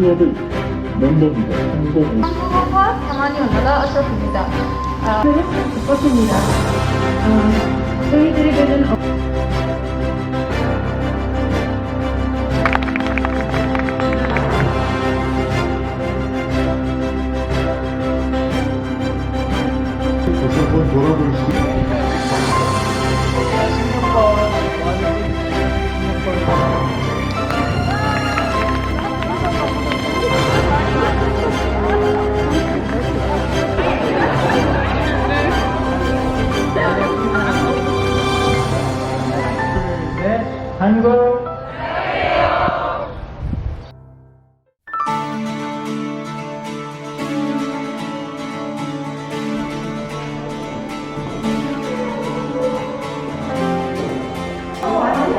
클럽의 멤버입니다. 한국 한국어과 강한이 올라가 어셨습니다. 아, 좋습니다. 아, 저희들에게는 어- 다시 한번 돌아볼 수 있습니다.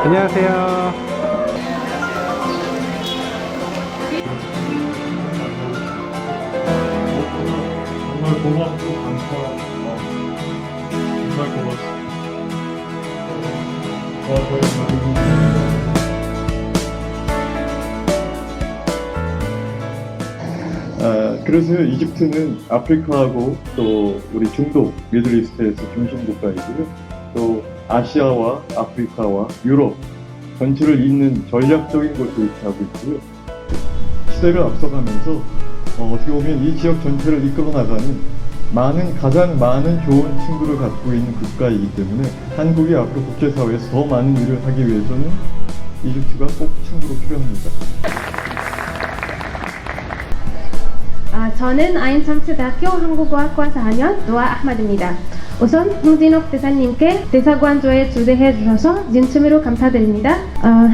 안녕하세요. 정말 고맙고 감사하고 정말 고맙습니다. 도와줘요. 아, 그래서 이집트는 아프리카하고 또 우리 중동, 미들이스트에서 중심 국가이고요. 또 아시아와 아프리카와 유럽 전체를 잇는 전략적인 곳으로 위치하고 있고요. 시대를 앞서가면서 어, 떻게 보면 이 지역 전체를 이끌어 나가는 많은 가장 많은 좋은 친구를 갖고 있는 국가이기 때문에 한국이 앞으로 국제사회에서 더 많은 일을 하기 위해서는 이집트가 꼭 친구로 필요합니다. 아, 저는 아인참스대학교 한국어학과 4학년 노아 아흐마드입니다. 우선 홍진옥 대사님께 대사관조에 초대해 주셔서 진심으로 감사드립니다. 아,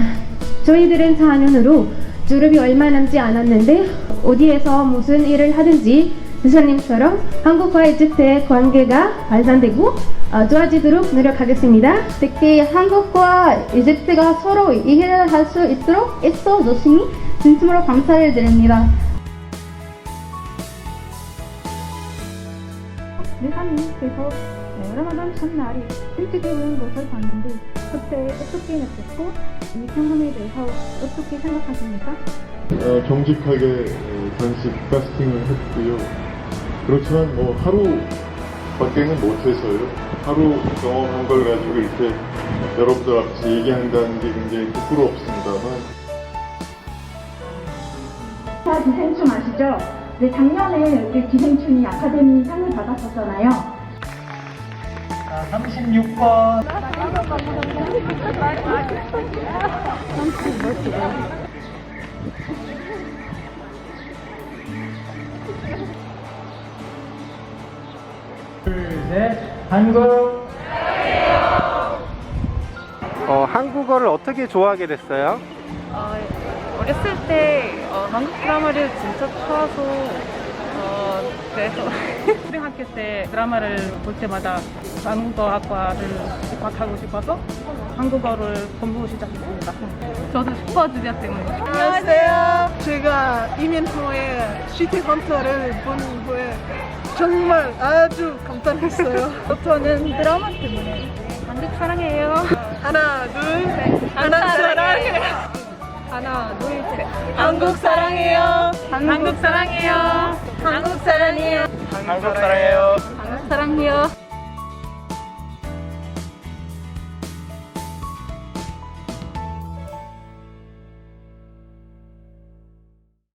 저희들은 4학년으로 졸업이 얼마 남지 않았는데 어디에서 무슨 일을 하든지 대사님처럼 한국과 이집트의 관계가 발전되고 어, 좋아지도록 노력하겠습니다. 특히 한국과 이집트가 서로 이해를 할 수 있도록 애써 주시니 진심으로 감사를 드립니다. 대사님께서 라마단 첫날이 일찍 오는 것을 봤는데 그때 어떻게 느꼈고 이 경험에 대해서 어떻게 생각하십니까? 어, 정직하게 어, 단식 파스팅을 했고요. 그렇지만 뭐 하루 밖에는 못해서요. 하루 경험한 걸 가지고 이렇게 여러분들 앞에서 얘기한다는 게 굉장히 부끄럽습니다만 자, 기생충 아시죠? 네, 작년에 그 기생충이 아카데미 상을 받았었잖아요. 자, 36번. 둘, 셋, 한국. 어, 한국어를 어떻게 좋아하게 됐어요? 어, 어렸을 때 어, 한국 드라마를 진짜 좋아서 어, 그래서 초등학교 때 드라마를 볼 때마다 한국어학과를 입학하고 싶어서 한국어를 공부 시작했습니다. 저도 슈퍼주니어 때문에. 안녕하세요. 제가 이민 후에 시티 헌터를 본 후에 정말 아주 감탄했어요. 저는 드라마 때문에 한국 사랑해요. 하나, 둘, 셋. 하나 사랑해. 하나, 둘, 셋. 한국 사랑해요. 한국 사랑해요. 한국 사랑해요. 한국 사랑해요. 한국 사랑해요.